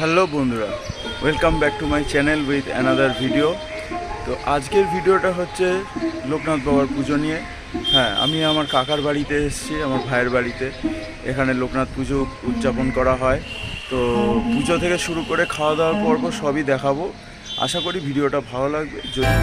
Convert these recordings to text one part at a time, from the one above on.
Hello বন্ধুরা welcome back to my channel with another video তো আজকের ভিডিওটা হচ্ছে লোকনাথ বাবার পুজো নিয়ে। হ্যাঁ আমি আমার কাকার বাড়িতে এসেছি, আমার ভাইয়ের বাড়িতে। এখানে লোকনাথ পুজো উদযাপন করা হয়। তো পুজো থেকে শুরু করে খাওয়া দাওয়ার পর্ব সবই দেখাবো। আশা করি ভিডিওটা ভালো লাগবে। যদি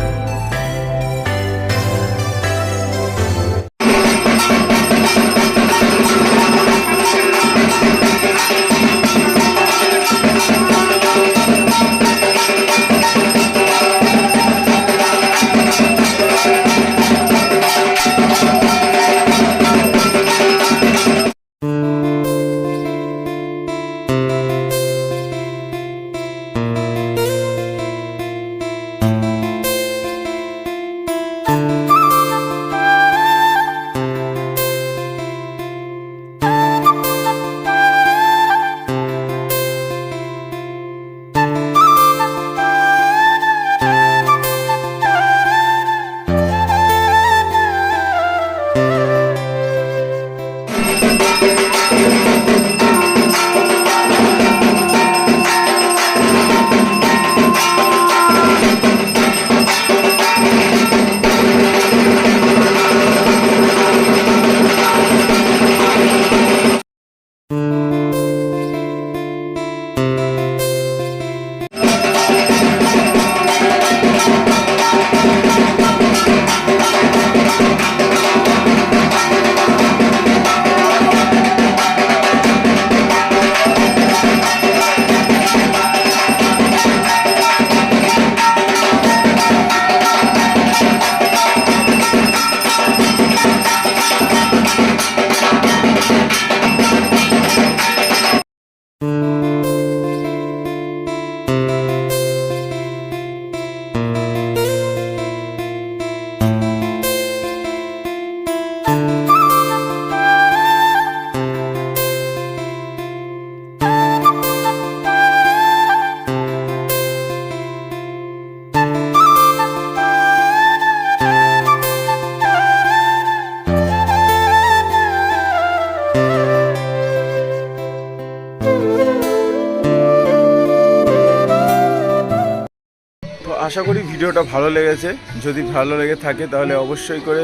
আশা করি ভিডিওটা ভালো লেগেছে। যদি ভালো লেগে থাকে তাহলে অবশ্যই করে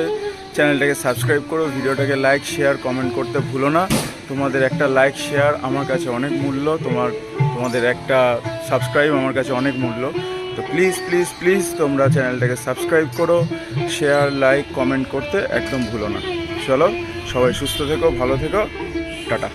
চ্যানেলটাকে সাবস্ক্রাইব করো, ভিডিওটাকে লাইক শেয়ার কমেন্ট করতে ভুলো না। তোমাদের একটা লাইক শেয়ার আমার কাছে অনেক মূল্য, তোমার, তোমাদের একটা সাবস্ক্রাইব আমার কাছে অনেক মূল্য। তো প্লিজ প্লিজ প্লিজ তোমরা চ্যানেলটাকে সাবস্ক্রাইব করো শেয়ার লাইক কমেন্ট করতে একদম ভুলো না। চলো, সবাই সুস্থ থেকো, ভালো থেকো, টাটা।